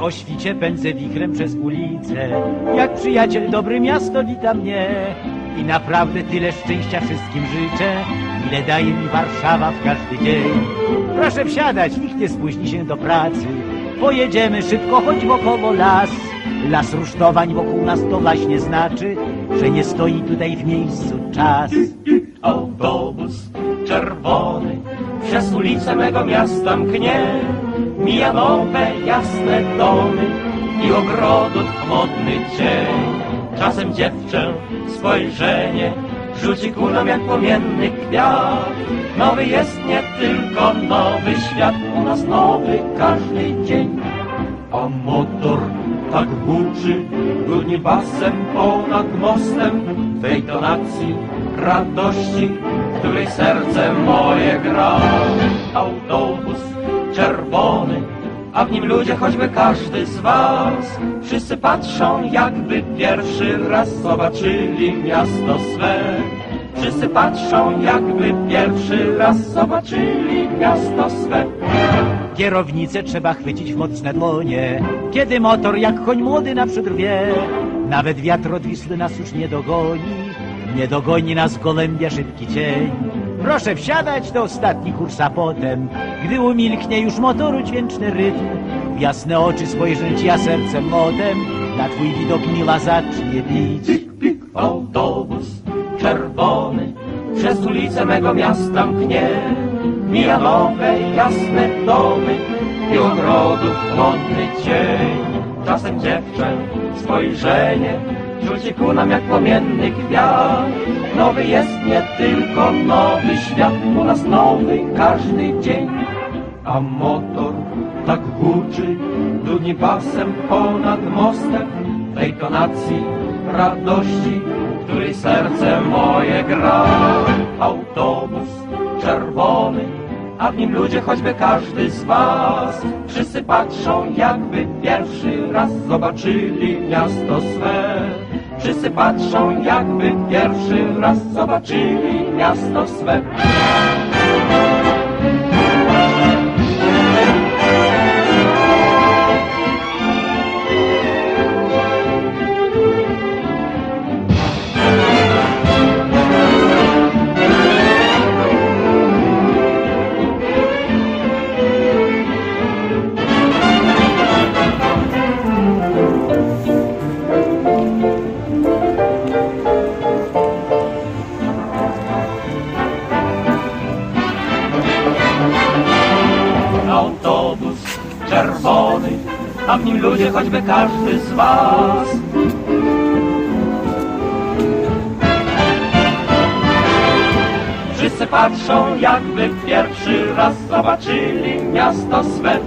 O świcie pędzę wichrem przez ulicę, jak przyjaciel dobry miasto wita mnie. I naprawdę tyle szczęścia wszystkim życzę, ile daje mi Warszawa w każdy dzień. Proszę wsiadać, nikt nie spóźni się do pracy. Pojedziemy szybko, choć wokoło las. Las rusztowań wokół nas to właśnie znaczy, że nie stoi tutaj w miejscu czas. Autobus czerwony przez ulice mego miasta mknie. Mija nowe, jasne domy i ogrodów modny cień. Czasem dziewczę spojrzenie rzuci ku nam jak płomienny kwiat. Nowy jest nie tylko nowy świat, u nas nowy każdy dzień. A motor tak huczy, górni basem ponad mostem, tej tonacji radości, której serce moje gra. Autobus czerwony, a w nim ludzie, choćby każdy z was. Wszyscy patrzą, jakby pierwszy raz zobaczyli miasto swe. Wszyscy patrzą, jakby pierwszy raz zobaczyli miasto swe. Kierownicę trzeba chwycić w mocne dłonie, kiedy motor jak koń młody naprzód rwie. Nawet wiatr odwisły nas już nie dogoni, nie dogoni nas gołębia szybki cień. Proszę wsiadać, to ostatni kurs, potem, gdy umilknie już motoru dźwięczny rytm, w jasne oczy spojrzeć ja sercem motem, na twój widok mila zacznie bić. Autobus czerwony przez ulice mego miasta mknie. Mija nowe, jasne domy i ogrodów modny cień. Czasem dziewczę spojrzenie rzuci ku nam jak płomienny kwiat. Nowy jest nie tylko nowy świat, u nas nowy każdy dzień. A motor tak huczy, dudni basem ponad mostem, tej tonacji radości, której serce moje gra. Autobus czerwony, a w nim ludzie, choćby każdy z was. Wszyscy patrzą, jakby pierwszy raz zobaczyli miasto swe. Wszyscy patrzą, jakby pierwszy raz zobaczyli miasto swe. Czerwony, a w nim ludzie, choćby każdy z was. Wszyscy patrzą, jakby pierwszy raz zobaczyli miasto swe.